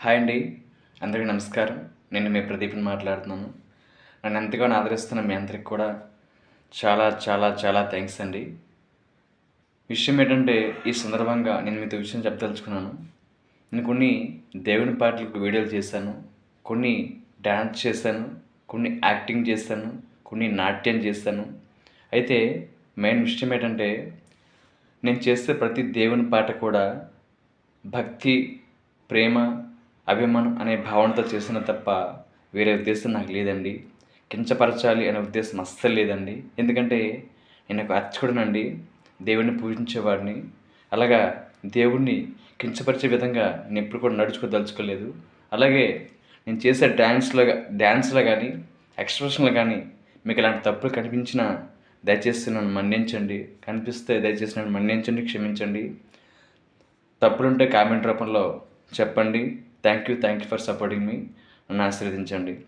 Hi అండి. అందరికీ నమస్కారం. నేను మీ ప్రదీప్ని మాట్లాడుతున్నాను. నన్ను ఎంతగానో ఆదరిస్తున్న మీ అందరికి కూడా చాలా చాలా చాలా థ్యాంక్స్ అండి. విషయం ఏంటంటే ఈ సందర్భంగా నేను మీతో విషయం చెప్పదలుచుకున్నాను. నేను కొన్ని దేవుని పాటలకు వీడియోలు చేశాను. కొన్ని డ్యాన్స్ చేశాను. కొన్ని యాక్టింగ్ చేశాను. కొన్ని నాట్యం చేశాను. అయితే మెయిన్ విషయం ఏంటంటే నేను చేసే ప్రతి దేవుని పాట కూడా భక్తి ప్రేమ అభిమానం అనే భావనతో చేసిన తప్ప వేరే ఉద్దేశం నాకు లేదండి. కించపరచాలి అనే ఉద్దేశం అస్సలు లేదండి. ఎందుకంటే నేను ఒక అర్చకుడినండి. దేవుడిని పూజించేవాడిని. అలాగా దేవుణ్ణి కించపరిచే విధంగా నేను ఎప్పుడు కూడా నడుచుకోదలుచుకోలేదు. అలాగే నేను చేసే డ్యాన్స్లో డ్యాన్స్లో కానీ ఎక్స్ప్రెషన్లో కానీ మీకు ఇలాంటి తప్పులు కనిపించినా దయచేసి నన్ను మన్నించండి. కనిపిస్తే దయచేసి నన్ను మన్నించండి క్షమించండి. తప్పులుంటే కామెంట్ రూపంలో చెప్పండి. Thank you thank you for supporting మీ. నన్ను ఆశీర్వదించండి.